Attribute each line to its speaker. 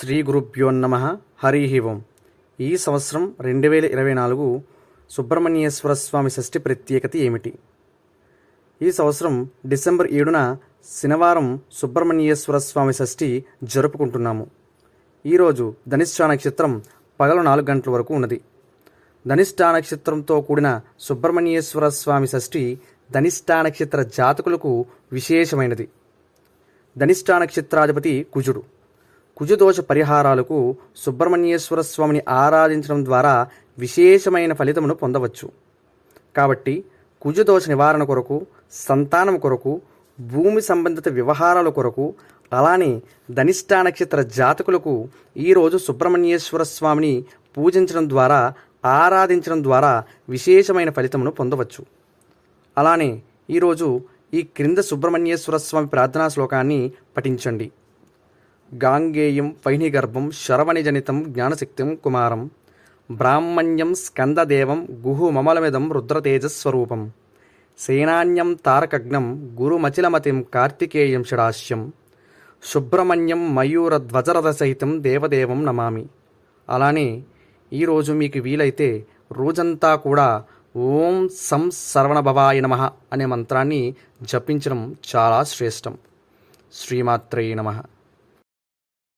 Speaker 1: శ్రీ గురుభ్యో నమ. హరి ఓం. ఈ సంవత్సరం రెండు వేల ఇరవై నాలుగు సుబ్రహ్మణ్యేశ్వర స్వామి షష్ఠి ప్రత్యేకత ఏమిటి? ఈ సంవత్సరం డిసెంబర్ ఏడున శనివారం సుబ్రహ్మణ్యేశ్వర స్వామి షష్ఠి జరుపుకుంటున్నాము. ఈరోజు ధనిష్ఠా నక్షత్రం పగలు నాలుగు గంటల వరకు ఉన్నది. ధనిష్ఠా నక్షత్రంతో కూడిన సుబ్రహ్మణ్యేశ్వర స్వామి షష్ఠి ధనిష్ఠా నక్షత్ర జాతకులకు విశేషమైనది. ధనిష్ఠా నక్షత్రాధిపతి కుజుడు. కుజదోష పరిహారాలకు సుబ్రహ్మణ్యేశ్వర స్వామిని ఆరాధించడం ద్వారా విశేషమైన ఫలితమును పొందవచ్చు. కాబట్టి కుజదోష నివారణ కొరకు సంతానం కొరకు భూమి సంబంధిత వ్యవహారాల కొరకు అలానే ధనిష్ఠా నక్షత్ర జాతకులకు ఈరోజు సుబ్రహ్మణ్యేశ్వర స్వామిని పూజించడం ద్వారా ఆరాధించడం ద్వారా విశేషమైన ఫలితమును పొందవచ్చు. అలానే ఈరోజు ఈ క్రింద సుబ్రహ్మణ్యేశ్వర స్వామి ప్రార్థనా శ్లోకాన్ని పఠించండి. గాంగేయం వైనిగర్భం శరవణిజనితం జ్ఞానశక్తిం కుమారం. బ్రాహ్మణ్యం స్కందదేవం గుహు మమలమిదం రుద్రతేజస్వరూపం. సేనాన్యం తారకగ్నం గురుమచిలమతిం కార్తికేయం షడాశ్యం. సుబ్రహ్మణ్యం మయూరధ్వజరథసహితం దేవదేవం నమామి. అలానే ఈరోజు మీకు వీలైతే రోజంతా కూడా ఓం సం సర్వణభవాయ నమ అనే మంత్రాన్ని జపించడం చాలా శ్రేష్టం. శ్రీమాత్రే నమః.